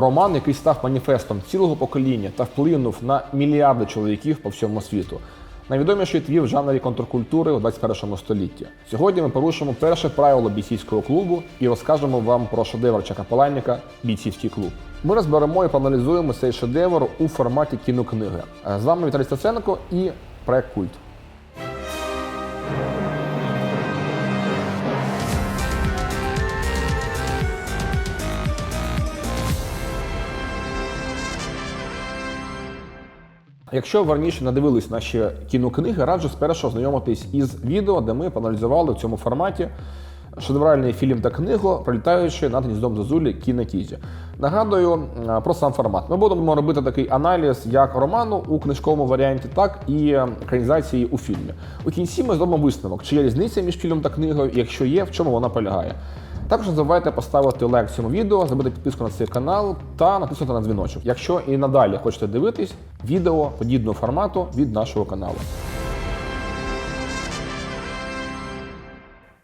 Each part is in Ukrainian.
Роман, який став маніфестом цілого покоління та вплинув на мільярди чоловіків по всьому світу. Найвідоміший твір в жанрі контркультури у 21 столітті. Сьогодні ми порушимо перше правило бійцівського клубу і розкажемо вам про шедевр Чака Бійцівський клуб. Ми розберемо і проаналізуємо цей шедевр у форматі кінокниги. З вами Віталій Стаценко і проект Культ. Якщо ви раніше не дивились наші кінокниги, раджу спершу ознайомитись із відео, де ми проаналізували в цьому форматі шедевральний фільм та книгу, пролітаючи над гніздом Зозулі кінокізі. Нагадую е, про сам формат. Ми будемо робити такий аналіз як роману у книжковому варіанті, так і екранізації у фільмі. У кінці ми зробимо висновок, чи є різниця між фільмом та книгою, якщо є, в чому вона полягає. Також не забувайте поставити лайк цьому відео, зробити підписку на цей канал та натиснути на дзвіночок, якщо і надалі хочете дивитись відео подібного формату від нашого каналу.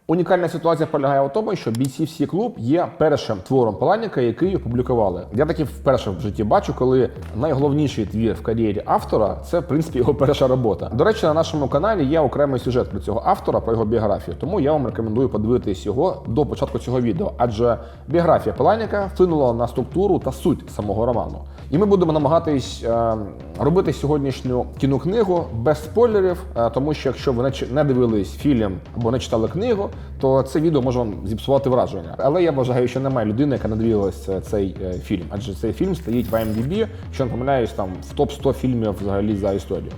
Унікальна ситуація полягає у тому, що бійці всі клуб є першим твором Паланіка, який опублікували. Я таки вперше в житті бачу, коли найголовніший твір в кар'єрі автора це в принципі його перша робота. До речі, на нашому каналі є окремий сюжет про цього автора, про його біографію. Тому я вам рекомендую подивитись його до початку цього відео, адже біографія Паланіка вплинула на структуру та суть самого роману. І ми будемо намагатись е, робити сьогоднішню кінокнигу без спойлерів, е, тому що якщо ви не, дивились фільм або не читали книгу, то це відео може вам зіпсувати враження. Але я вважаю, що немає людини, яка не дивилась е, цей е, фільм, адже цей фільм стоїть в IMDb, якщо не помиляюсь, там в топ 100 фільмів взагалі за історію.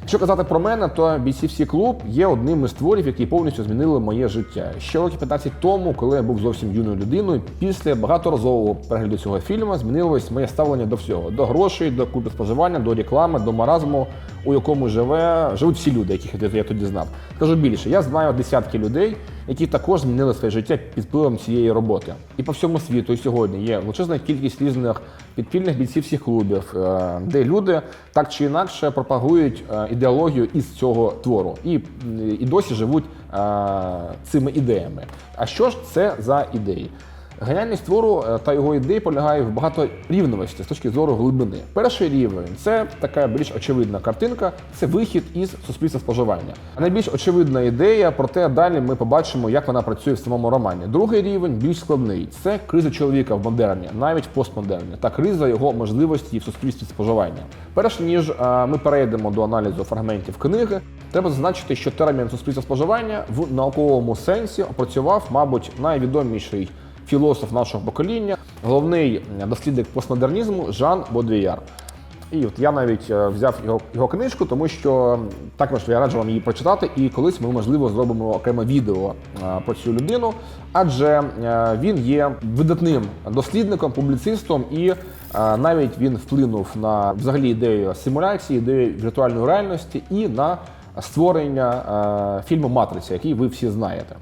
Якщо казати про мене, то бійцівський клуб є одним із творів, які повністю змінили моє життя. Ще років 15 тому, коли я був зовсім юною людиною, після багаторазового перегляду цього фільму змінилось моє ставлення до всього: до грошей, до культу споживання, до реклами, до маразму, у якому живе живуть всі люди, яких я тоді знав. Кажу більше, я знаю десятки людей, які також змінили своє життя під впливом цієї роботи. І по всьому світу і сьогодні є величезна кількість різних підпільних бійців всіх клубів, е, де люди так чи інакше пропагують е, ідеологію із цього твору і, і досі живуть е, цими ідеями. А що ж це за ідеї? Геніальність твору е, та його ідеї полягає в багаторівновості з точки зору глибини. Перший рівень це така більш очевидна картинка, це вихід із суспільства споживання. А найбільш очевидна ідея, проте далі ми побачимо, як вона працює в самому романі. Другий рівень більш складний це криза чоловіка в модерні, навіть постмодерні, та криза його можливості в суспільстві споживання. Перш ніж е, ми перейдемо до аналізу фрагментів книги, треба зазначити, що термін суспільства споживання в науковому сенсі опрацював, мабуть, найвідоміший філософ нашого покоління, головний дослідник постмодернізму Жан Бодріяр. І от я навіть е, взяв його, його книжку, тому що також я раджу вам її прочитати, і колись ми, можливо, зробимо окреме відео е, про цю людину, адже е, він є видатним дослідником, публіцистом, і е, навіть він вплинув на взагалі ідею симуляції, ідею віртуальної реальності і на створення е, фільму Матриця, який ви всі знаєте.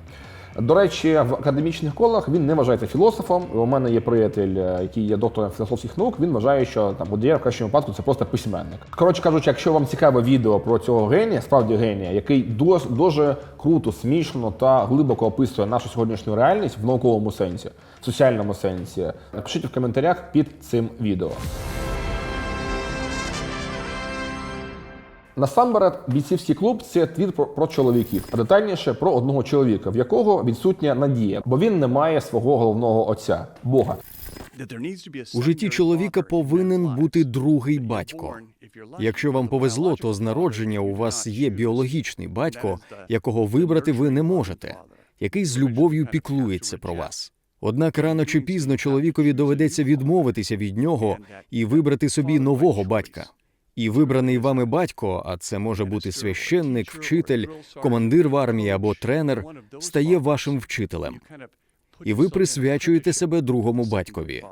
До речі, в академічних колах він не вважається філософом. У мене є приятель, е, який є доктором філософських наук. Він вважає, що там Бодрієр в кращому випадку це просто письменник. Коротше кажучи, якщо вам цікаве відео про цього генія, справді генія, який дос- дуже круто, смішно та глибоко описує нашу сьогоднішню реальність в науковому сенсі, в соціальному сенсі, напишіть в коментарях під цим відео. Насамперед, бійцівський клуб це твір про, про чоловіків, а детальніше про одного чоловіка, в якого відсутня надія, бо він не має свого головного отця Бога. У житті чоловіка повинен бути другий батько. Якщо вам повезло, то з народження у вас є біологічний батько, якого вибрати ви не можете, який з любов'ю піклується про вас. Однак рано чи пізно чоловікові доведеться відмовитися від нього і вибрати собі нового батька. І вибраний вами батько, а це може бути священник, вчитель, командир в армії або тренер, стає вашим вчителем. І ви присвячуєте себе другому батькові.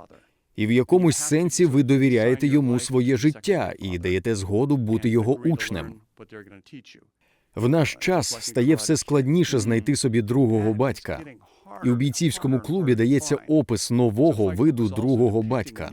І в якомусь сенсі ви довіряєте йому своє життя і даєте згоду бути його учнем. В наш час стає все складніше знайти собі другого батька. І у бійцівському клубі дається опис нового виду другого батька.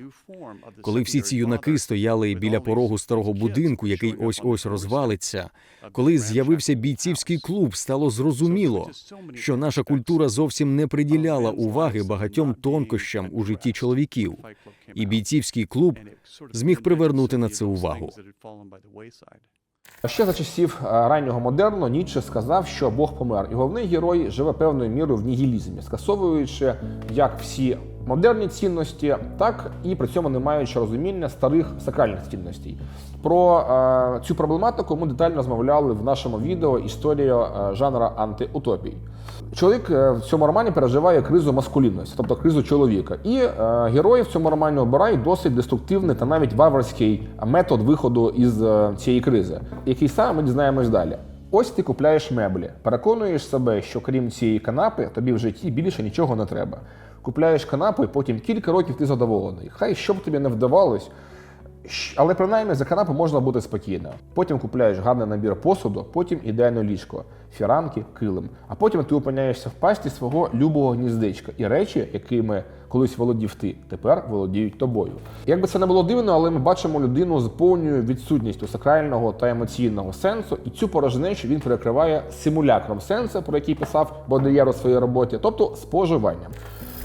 Коли всі ці юнаки стояли біля порогу старого будинку, який ось ось розвалиться, коли з'явився бійцівський клуб, стало зрозуміло, що наша культура зовсім не приділяла уваги багатьом тонкощам у житті чоловіків, і бійцівський клуб зміг привернути на це увагу. Ще за часів е, раннього модерну Ніцше сказав, що Бог помер, і головний герой живе певною мірою в нігілізмі, скасовуючи як всі модерні цінності, так і при цьому не маючи розуміння старих сакральних цінностей. Про е, цю проблематику ми детально розмовляли в нашому відео історія е, жанра антиутопій. Чоловік е, в цьому романі переживає кризу маскулінності, тобто кризу чоловіка. І е, герої в цьому романі обирають досить деструктивний та навіть варварський метод виходу із е, цієї кризи, який саме ми дізнаємось далі. Ось ти купляєш меблі, переконуєш себе, що крім цієї канапи, тобі в житті більше нічого не треба. Купляєш канапу, і потім кілька років ти задоволений. Хай що б тобі не вдавалось, Але принаймні за канапи можна бути спокійно. Потім купляєш гарний набір посуду, потім ідеальне ліжко, фіранки, килим. А потім ти опиняєшся в пасті свого любого гніздечка, і речі, якими колись володів ти, тепер володіють тобою. Як би це не було дивно, але ми бачимо людину з повною відсутністю сакрального та емоційного сенсу, і цю порожнечу він перекриває симулякром сенсу, про який писав Бодеєр у своїй роботі, тобто споживанням.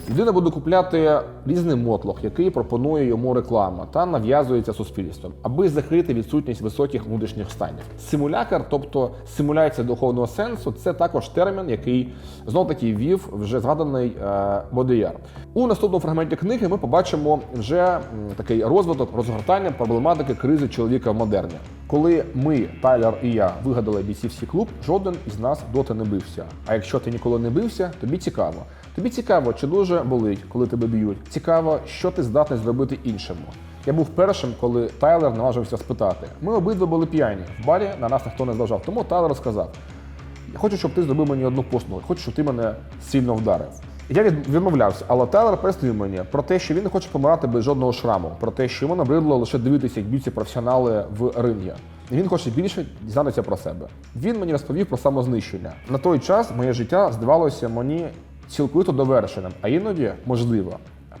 Людина буде купляти різний мотлох, який пропонує йому реклама та нав'язується суспільством, аби закрити відсутність високих внутрішніх станів. Симулякр, тобто симуляція духовного сенсу, це також термін, який знов таки ввів вже згаданий е, Бодеяр. У наступному фрагменті книги ми побачимо вже такий розвиток розгортання проблематики кризи чоловіка в модерні. Коли ми, Тайлер і я, вигадали бійцівський клуб, жоден із нас доти не бився. А якщо ти ніколи не бився, тобі цікаво. Тобі цікаво, чи дуже болить, коли тебе б'ють. Цікаво, що ти здатний зробити іншому. Я був першим, коли Тайлер наважився спитати. Ми обидва були п'яні. В барі на нас ніхто не зважав. Тому Тайлер сказав: Я хочу, щоб ти зробив мені одну послугу, хочу, щоб ти мене сильно вдарив. Я відмовлявся, але Тайлер пояснив мені про те, що він не хоче помирати без жодного шраму, про те, що йому набридло лише дивитися, як б'ються професіонали в рингі. Він хоче більше дізнатися про себе. Він мені розповів про самознищення. На той час моє життя здавалося мені цілковито довершеним, а іноді, можливо,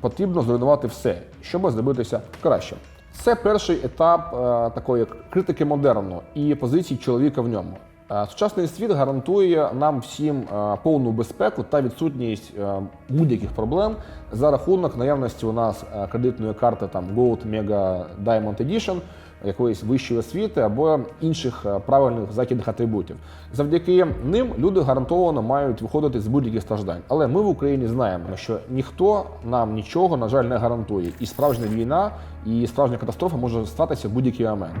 потрібно зруйнувати все, щоб зробитися кращим. Це перший етап е, такої критики модерну і позицій чоловіка в ньому. Е, Сучасний світ гарантує нам всім е, повну безпеку та відсутність е, будь-яких проблем за рахунок наявності у нас е, кредитної карти там Gold, Mega, Diamond Edition, якоїсь вищої освіти або інших е, правильних західних атрибутів. Завдяки ним люди гарантовано мають виходити з будь-яких страждань. Але ми в Україні знаємо, що ніхто нам нічого, на жаль, не гарантує. І справжня війна, і справжня катастрофа може статися в будь-який момент.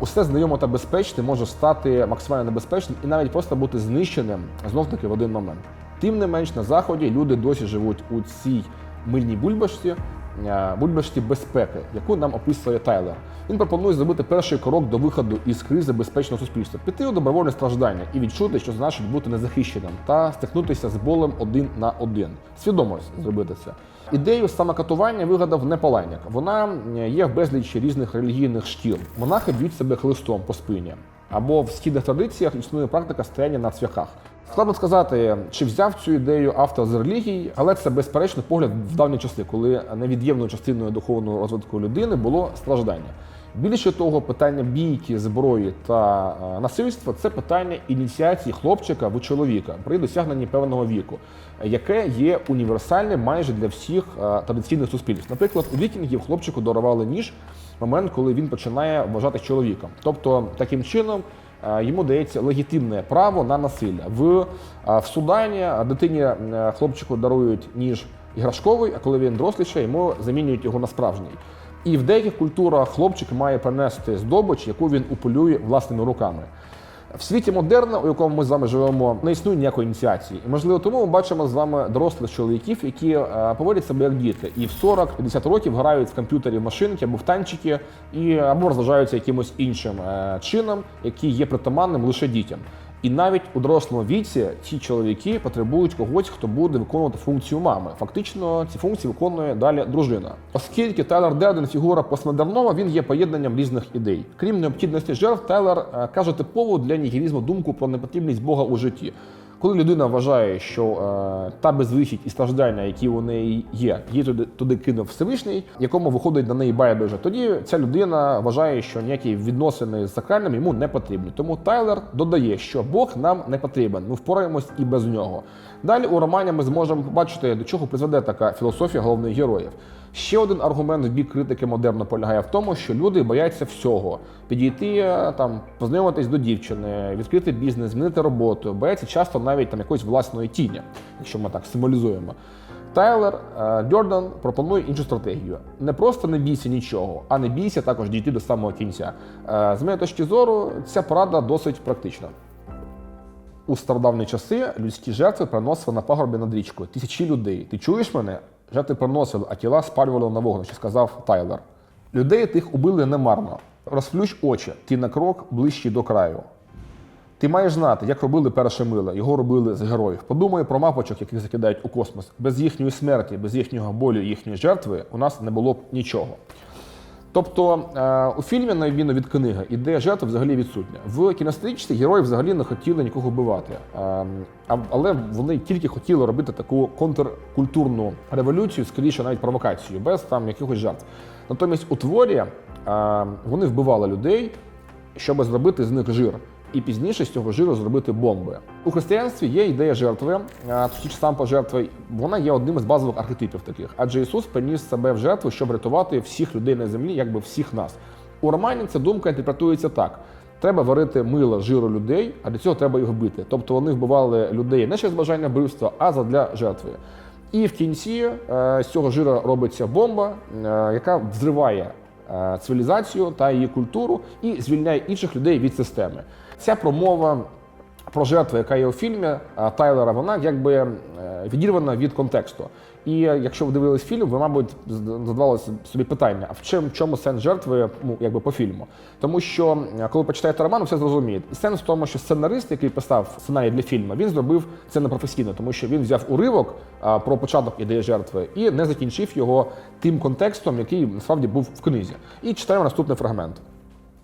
Усе знайоме та безпечне може стати максимально небезпечним і навіть просто бути знищеним знов таки в один момент. Тим не менш, на заході люди досі живуть у цій мильній бульбашці, бульбашці безпеки, яку нам описує Тайлер. Він пропонує зробити перший крок до виходу із кризи безпечного суспільства, піти у добровольне страждання і відчути, що значить бути незахищеним, та стикнутися з болем один на один. Свідомо зробити це. Ідею самокатування вигадав не Палайник. Вона е, є в безлічі різних релігійних шкіл. Монахи б'ють себе хлистом по спині. Або в східних традиціях існує практика стояння на цвяхах. Складно сказати, чи взяв цю ідею автор з релігій, але це безперечно погляд в давні часи, коли невід'ємною частиною духовного розвитку людини було страждання. Більше того, питання бійки, зброї та е, насильства це питання ініціації хлопчика в чоловіка при досягненні певного віку, яке є універсальним майже для всіх е, традиційних суспільств. Наприклад, у вікінгів хлопчику дарували ніж в момент, коли він починає вважати чоловіком. Тобто, таким чином йому дається легітимне право на насилля. В, е, в Судані дитині е, хлопчику дарують ніж іграшковий, а коли він доросліше, йому замінюють його на справжній. І в деяких культурах хлопчик має принести здобич, яку він уполює власними руками. В світі модерна, у якому ми з вами живемо, не існує ніякої ініціації. І можливо, тому ми бачимо з вами дорослих чоловіків, які е, поводять себе як діти, і в 40-50 років грають в комп'ютері в машинки або в танчики, і або розважаються якимось іншим е, чином, який є притаманним лише дітям. І навіть у дорослому віці ці чоловіки потребують когось, хто буде виконувати функцію мами. Фактично, ці функції виконує далі дружина. Оскільки Тайлер Дерден фігура постмодернова, він є поєднанням різних ідей. Крім необхідності жертв, Тайлер е, каже типову для нігілізму думку про непотрібність Бога у житті. Коли людина вважає, що е, та безвихідь і страждання, які у неї є, її туди, туди кинув Всевишній, якому виходить на неї байдуже, тоді ця людина вважає, що ніякі відносини з сакральним йому не потрібні. Тому Тайлер додає, що Бог нам не потрібен, ми впораємось і без нього. Далі у романі ми зможемо побачити, до чого призведе така філософія головних героїв. Ще один аргумент в бік критики модерну полягає в тому, що люди бояться всього: підійти е, там, познайомитись до дівчини, відкрити бізнес, змінити роботу, бояться часто навіть там якоїсь власної тіні, якщо ми так символізуємо. Тайлер е, Дьордан пропонує іншу стратегію: не просто не бійся нічого, а не бійся також дійти до самого кінця. Е, З моєї точки зору, ця порада досить практична. У стародавні часи людські жертви приносили на пагорбі над річкою тисячі людей. Ти чуєш мене? Жертви приносили, а тіла спалювали на вогнищі, сказав Тайлер. Людей тих убили немарно. Розплющ очі, ти на крок ближчий до краю. Ти маєш знати, як робили перше мило. Його робили з героїв. Подумай про мапочок, яких закидають у космос. Без їхньої смерті, без їхнього болю, їхньої жертви у нас не було б нічого. Тобто е, у фільмі, на відміну від книги, ідея жертви взагалі відсутня. В кінострічці герої взагалі не хотіли нікого вбивати. Е, але вони тільки хотіли робити таку контркультурну революцію, скоріше навіть провокацію, без там якихось жертв. Натомість у творі е, вони вбивали людей, щоб зробити з них жир. І пізніше з цього жиру зробити бомби. У християнстві є ідея жертви, точніше сам пожертви. Вона є одним із базових архетипів таких. Адже Ісус приніс себе в жертву, щоб рятувати всіх людей на землі, якби всіх нас. У романі ця думка інтерпретується так: треба варити мило з жиру людей, а для цього треба їх бити. Тобто вони вбивали людей не через бажання вбивства, а задля жертви. І в кінці е, з цього жира робиться бомба, е, яка взриває е, цивілізацію та її культуру і звільняє інших людей від системи. Ця промова про жертву, яка є у фільмі е, Тайлера, вона якби е, відірвана від контексту. І е, якщо ви дивились фільм, ви, мабуть, задавали собі питання: а в чому, чому сенс жертви ну, якби по фільму? Тому що коли почитаєте роман, все зрозумієте. Сенс в тому, що сценарист, який писав сценарій для фільму, він зробив це непрофесійно, тому що він взяв уривок про початок ідеї жертви і не закінчив його тим контекстом, який насправді був в книзі. І читаємо наступний фрагмент.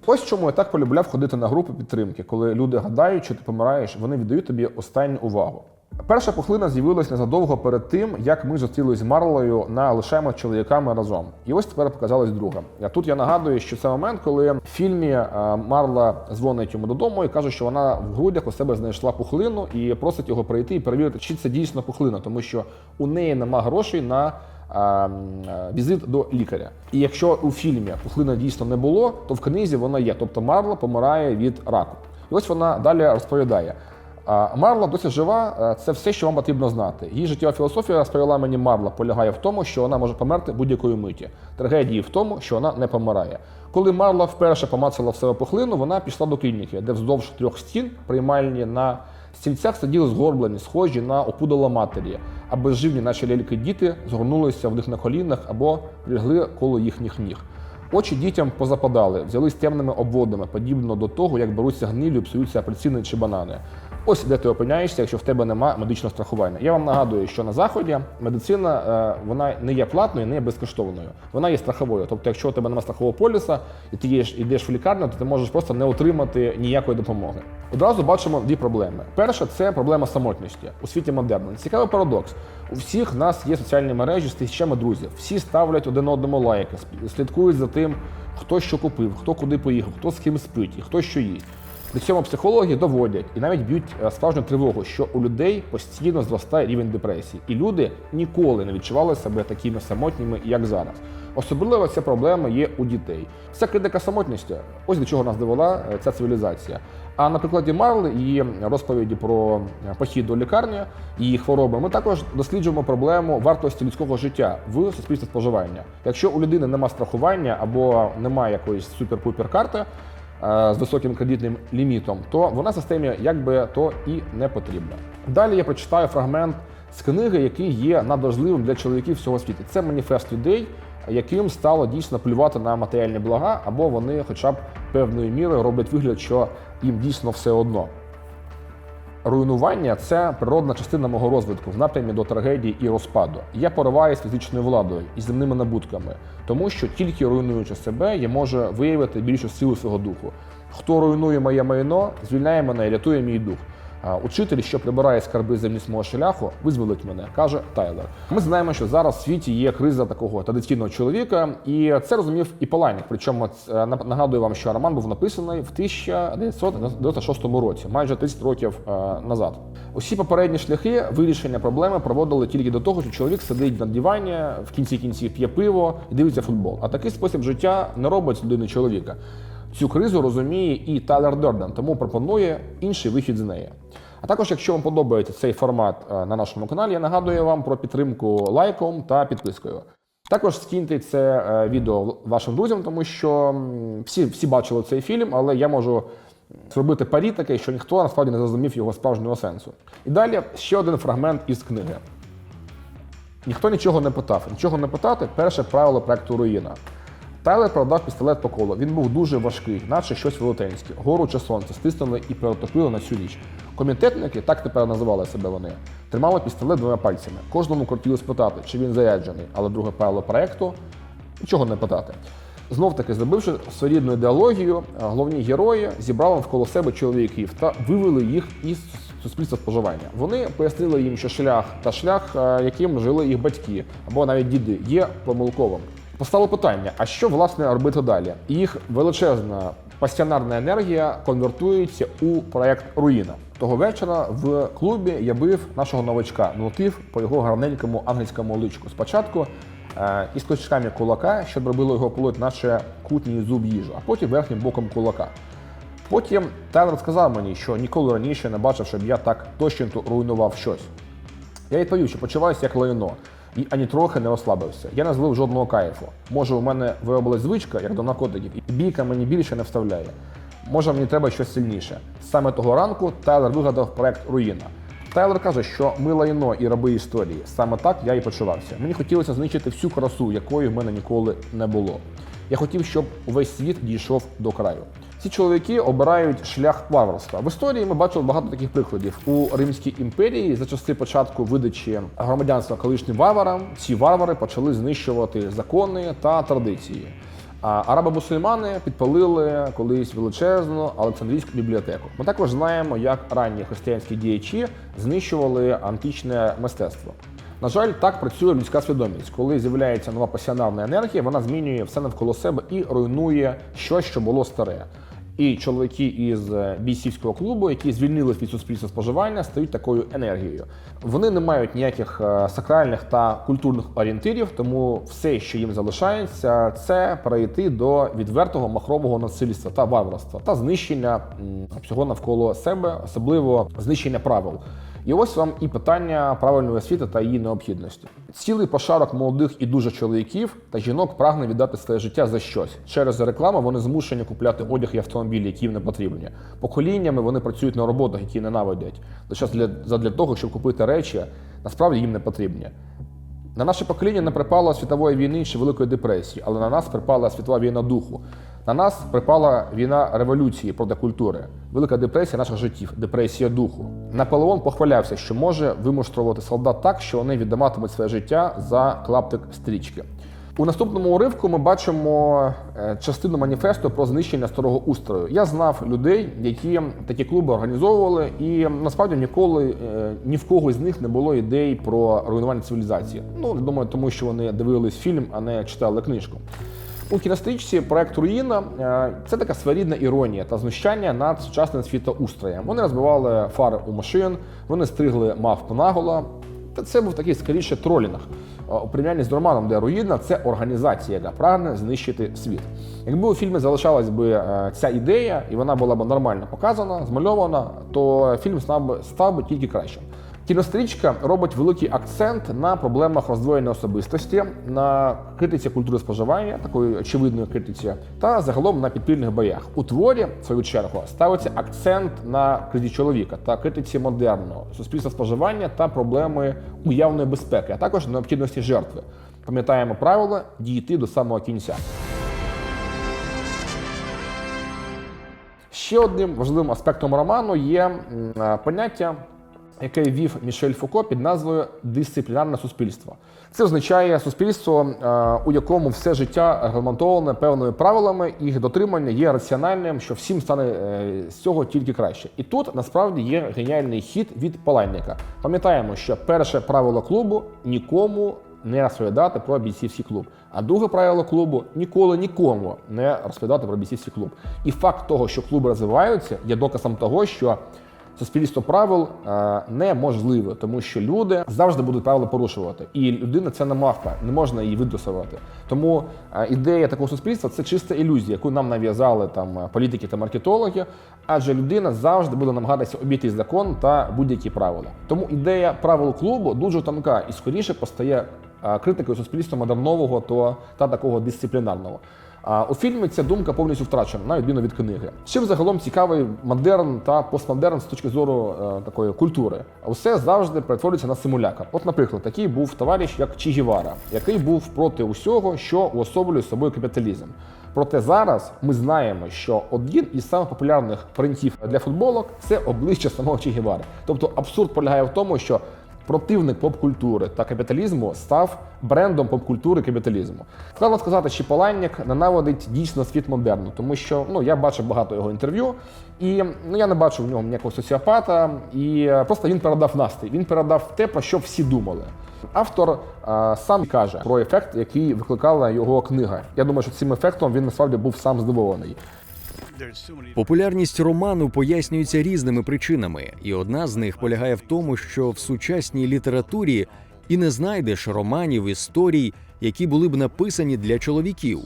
Ось чому я так полюбляв ходити на групи підтримки, коли люди гадають, що ти помираєш, вони віддають тобі останню увагу. Перша пухлина з'явилась незадовго перед тим, як ми зустрілись з Марлою на лишаємо чоловіками разом. І ось тепер показалась друга. А тут я нагадую, що це момент, коли в фільмі е, Марла дзвонить йому додому і каже, що вона в грудях у себе знайшла пухлину і просить його прийти і перевірити, чи це дійсно пухлина, тому що у неї нема грошей на візит до лікаря. І якщо у фільмі пухлина дійсно не було, то в книзі вона є. Тобто Марла помирає від раку. І ось вона далі розповідає. Марла досі жива, е, це все, що вам потрібно знати. Її життєва філософія розповіла мені Марла, полягає в тому, що вона може померти будь-якої миті. Трагедії в тому, що вона не помирає. Коли Марла вперше помацала в себе пухлину, вона пішла до клініки, де вздовж трьох стін приймальні на стільцях сиділи згорблені, схожі на опудала матері, а безживні наші ляльки діти згорнулися в них на колінах або лягли коло їхніх ніг. Очі дітям позападали, взялись темними обводами, подібно до того, як беруться гнилі, псуються апельсини чи банани. Ось де ти опиняєшся, якщо в тебе немає медичного страхування. Я вам нагадую, що на заході медицина е, вона не є платною, не є безкоштовною. Вона є страховою. Тобто, якщо у тебе немає страхового поліса і ти йдеш, в лікарню, то ти можеш просто не отримати ніякої допомоги. Одразу бачимо дві проблеми. Перша це проблема самотності у світі модерну. Цікавий парадокс. У всіх нас є соціальні мережі з тисячами друзів. Всі ставлять один одному лайки, слідкують за тим, хто що купив, хто куди поїхав, хто з ким спить і хто що їсть. При цьому психологи доводять і навіть б'ють е, справжню тривогу, що у людей постійно зростає рівень депресії, і люди ніколи не відчували себе такими самотніми, як зараз. Особливо ця проблема є у дітей. Це критика самотності. Ось до чого нас довела е, ця цивілізація. А на прикладі Марли її розповіді про е, похід до лікарні, її хвороби, ми також досліджуємо проблему вартості людського життя в суспільстві споживання. Якщо у людини немає страхування або немає якоїсь супер-пупер карти, з високим кредитним лімітом, то вона системі якби то і не потрібна. Далі я прочитаю фрагмент з книги, який є надважливим для чоловіків всього світу. Це маніфест людей, яким стало дійсно плювати на матеріальні блага, або вони, хоча б певною мірою, роблять вигляд, що їм дійсно все одно. Руйнування це природна частина мого розвитку в напрямі до трагедії і розпаду. Я пориваюся фізичною владою і земними набутками, тому що тільки руйнуючи себе, я можу виявити більшу силу свого духу. Хто руйнує моє майно, звільняє мене і рятує мій дух. Учитель, що прибирає скарби з мого шляху, визволить мене, каже Тайлер. Ми знаємо, що зараз в світі є криза такого традиційного чоловіка, і це розумів і Паланік. Причому на- нагадую вам, що роман був написаний в 1996 році, майже 30 років е, назад. Усі попередні шляхи вирішення проблеми проводили тільки до того, що чоловік сидить на дивані, в кінці кінців п'є пиво і дивиться футбол. А такий спосіб життя не робить людини чоловіка. Цю кризу розуміє і Тайлер Дерден, тому пропонує інший вихід з неї. А також, якщо вам подобається цей формат е, на нашому каналі, я нагадую вам про підтримку лайком та підпискою. Також скиньте це е, відео вашим друзям, тому що всі, всі бачили цей фільм, але я можу зробити парі таке, що ніхто насправді не зрозумів його справжнього сенсу. І далі ще один фрагмент із книги. Ніхто нічого не питав. Нічого не питати перше правило проекту Руїна. Тайлер продав пістолет по колу. Він був дуже важкий, наче щось велетенське. Гору чи сонце стиснули і перетопили на всю ніч. Комітетники, так тепер називали себе вони, тримали пістолет двома пальцями. Кожному хотіли спитати, чи він заряджений, але друге правило проекту нічого не питати. Знов таки, зробивши своєрідну ідеологію, головні герої зібрали навколо себе чоловіків та вивели їх із суспільства споживання. Вони пояснили їм, що шлях та шлях, яким жили їх батьки або навіть діди, є помилковим. Постало питання: а що власне робити далі? Їх величезна пасіонарна енергія конвертується у проект Руїна. Того вечора в клубі я бив нашого новачка, молотив по його гарненькому англійському личку. Спочатку е, із точками кулака, що робило його полот, наче кутній зуб їжу, а потім верхнім боком кулака. Потім Тайлер сказав мені, що ніколи раніше не бачив, щоб я так точно руйнував щось. Я відповів, що почуваюся як лайно, і ані трохи не розслабився. Я не злив жодного кайфу. Може, у мене виробилась звичка, як до наркотиків, і бійка мені більше не вставляє. Може, мені треба щось сильніше. Саме того ранку Тайлер вигадав проект Руїна. Тайлер каже, що ми лайно і раби історії. Саме так я і почувався. Мені хотілося знищити всю красу, якої в мене ніколи не було. Я хотів, щоб увесь світ дійшов до краю. Ці чоловіки обирають шлях варварства. В історії ми бачили багато таких прикладів. У Римській імперії за часи початку видачі громадянства колишнім варварам ці варвари почали знищувати закони та традиції. А араби-мусульмани підпалили колись величезну Олександрійську бібліотеку. Ми також знаємо, як ранні християнські діячі знищували античне мистецтво. На жаль, так працює людська свідомість. Коли з'являється нова пасіонарна енергія, вона змінює все навколо себе і руйнує щось, що було старе. І чоловіки із бійсівського бійцівського клубу, які звільнились від суспільства споживання, стають такою енергією. Вони не мають ніяких е, сакральних та культурних орієнтирів, тому все, що їм залишається, це перейти до відвертого махрового насильства та варварства та знищення всього навколо себе, особливо знищення правил. І ось вам і питання правильної освіти та її необхідності. Цілий пошарок молодих і дуже чоловіків та жінок прагне віддати своє життя за щось. Через рекламу вони змушені купляти одяг і автомобілі, які їм не потрібні. Поколіннями вони працюють на роботах, які ненавидять. Лише для, задля того, щоб купити речі, насправді їм не потрібні. На наше покоління не припала світової війни чи Великої депресії, але на нас припала світова війна духу. На нас припала війна революції проти культури, велика депресія наших життів, депресія духу. Наполеон похвалявся, що може вимуштрувати солдат так, що вони віддаматимуть своє життя за клаптик стрічки. У наступному уривку ми бачимо е, частину маніфесту про знищення старого устрою. Я знав людей, які такі клуби організовували, і насправді ніколи е, ні в кого з них не було ідей про руйнування цивілізації. Ну думаю, тому що вони дивились фільм, а не читали книжку. У кінострічці проект Руїна е, це така своєрідна іронія та знущання над сучасним світоустроєм. Вони розбивали фари у машин, вони стригли мавпу наголо. Та це був такий скоріше тролінг. Е, У порівнянні з романом, де руїна це організація, яка прагне знищити світ. Якби у фільмі залишалась би е, ця ідея, і вона була б нормально показана, змальована, то фільм став би, став би тільки кращим. Кінострічка робить великий акцент на проблемах роздвоєння особистості, на критиці культури споживання, такої очевидної критиці, та загалом на підпільних боях. У творі, в свою чергу, ставиться акцент на критиці чоловіка та критиці модерного суспільства споживання та проблеми уявної безпеки, а також необхідності жертви. Пам'ятаємо правило дійти до самого кінця. Ще одним важливим аспектом роману є поняття яке ввів Мішель Фуко під назвою Дисциплінарне суспільство. Це означає суспільство, е, у якому все життя регламентоване певними правилами, їх дотримання є раціональним, що всім стане е, з цього тільки краще. І тут насправді є геніальний хід від Палайника. Пам'ятаємо, що перше правило клубу нікому не розповідати про бійцівський клуб. А друге правило клубу ніколи нікому не розповідати про бійцівський клуб. І факт того, що клуби розвиваються, є доказом того, що суспільство правил е, неможливе, тому що люди завжди будуть правила порушувати. І людина це не мавпа, не можна її видресувати. Тому е, ідея такого суспільства це чиста ілюзія, яку нам нав'язали там е, політики та маркетологи. Адже людина завжди буде намагатися обійти закон та будь-які правила. Тому ідея правил клубу дуже тонка і скоріше постає критикою суспільства модернового та такого дисциплінарного. А у фільмі ця думка повністю втрачена, на відміну від книги. Чим загалом цікавий модерн та постмодерн з точки зору е, такої культури. Усе завжди перетворюється на симулякр. От, наприклад, такий був товариш, як Чі Гівара, який був проти усього, що уособлює собою капіталізм. Проте зараз ми знаємо, що один із самих популярних принтів для футболок це обличчя самого Чі Гівари. Тобто абсурд полягає в тому, що противник поп-культури та капіталізму став брендом поп-культури капіталізму. Складно сказати, що Паланник ненавидить дійсно світ модерну, тому що ну я бачив багато його інтерв'ю, і ну я не бачив в ньому ніякого соціопата, і е, просто він передав настрій. Він передав те, про що всі думали. Автор е, сам каже про ефект, який викликала його книга. Я думаю, що цим ефектом він насправді був сам здивований. Популярність роману пояснюється різними причинами, і одна з них полягає в тому, що в сучасній літературі і не знайдеш романів історій, які були б написані для чоловіків.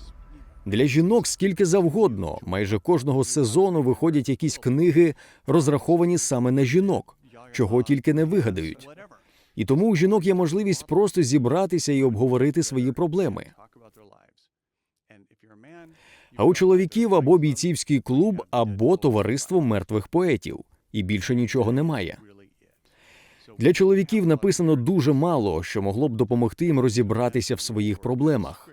Для жінок скільки завгодно, майже кожного сезону виходять якісь книги, розраховані саме на жінок, чого тільки не вигадають. І тому у жінок є можливість просто зібратися і обговорити свої проблеми. А у чоловіків або бійцівський клуб, або товариство мертвих поетів, і більше нічого немає. Для чоловіків написано дуже мало, що могло б допомогти їм розібратися в своїх проблемах.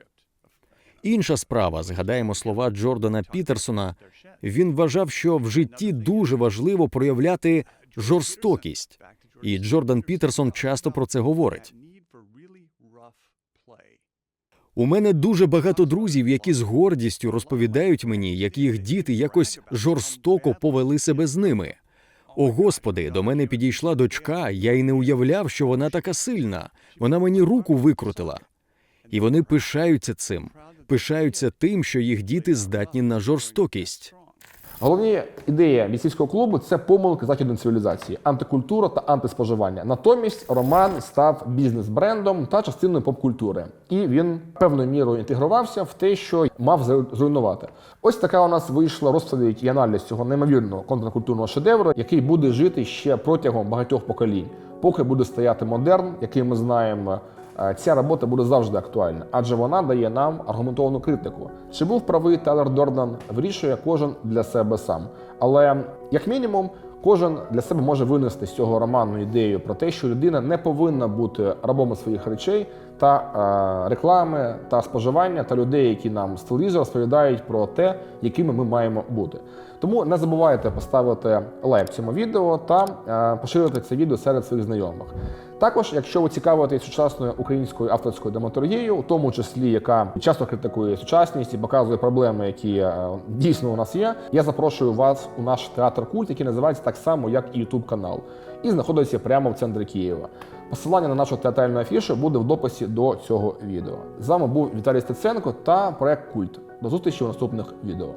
Інша справа, згадаємо слова Джордана Пітерсона. Він вважав, що в житті дуже важливо проявляти жорстокість, і Джордан Пітерсон часто про це говорить. У мене дуже багато друзів, які з гордістю розповідають мені, як їх діти якось жорстоко повели себе з ними. О господи, до мене підійшла дочка, я й не уявляв, що вона така сильна. Вона мені руку викрутила. І вони пишаються цим, пишаються тим, що їх діти здатні на жорстокість. Головні ідеї бійцівського клубу це помилки західної цивілізації, антикультура та антиспоживання. Натомість роман став бізнес-брендом та частиною поп-культури, і він певною мірою інтегрувався в те, що мав зруйнувати. Ось така у нас вийшла розповідь і аналіз цього неймовірного контркультурного шедевру, який буде жити ще протягом багатьох поколінь, поки буде стояти модерн, який ми знаємо. Е, Ця робота буде завжди актуальна, адже вона дає нам аргументовану критику. Чи був правий Тайлер Дордан, вирішує кожен для себе сам. Але як мінімум, кожен для себе може винести з цього роману ідею про те, що людина не повинна бути рабом своїх речей та е, реклами та споживання та людей, які нам з телевізора розповідають про те, якими ми маємо бути. Тому не забувайте поставити лайк цьому відео та е, поширити це відео серед своїх знайомих. Також, якщо ви цікавитесь сучасною українською авторською драматургією, у тому числі яка часто критикує сучасність і показує проблеми, які е, дійсно у нас є, я запрошую вас у наш театр культ, який називається так само, як і YouTube канал, і знаходиться прямо в центрі Києва. Посилання на нашу театральну афішу буде в дописі до цього відео. З вами був Віталій Стеценко та проект Культ. До зустрічі у наступних відео.